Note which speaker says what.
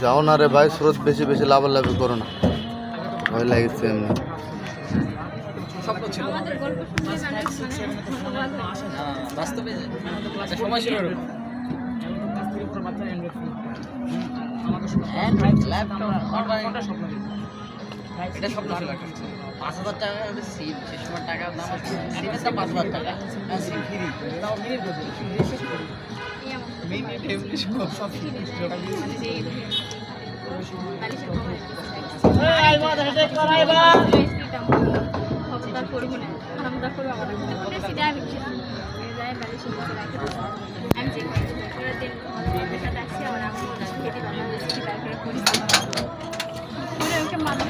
Speaker 1: যাও না রে ভাই স্রোত বেশি বেশি লাভালাভি করো না। ভয় লাগছে এমনি।
Speaker 2: স্বপ্ন ছিল।
Speaker 3: মানে
Speaker 2: হ্যাঁ, বাস্তবে সময় ছিল এটা স্বপ্ন ছিল
Speaker 4: পাঁচ হাজার টাকা সিম সে সময় টাকার দাম সিমের দাম পাঁচ হাজার টাকা।
Speaker 2: হ্যাঁ সিম ফ্রি তাও মিনিট মিনিট এমনি সব সব
Speaker 3: মানে বালিশের খবরদার করব না। আমরা করব আমার সেটা আমি আমি আমার ওকে মানুষ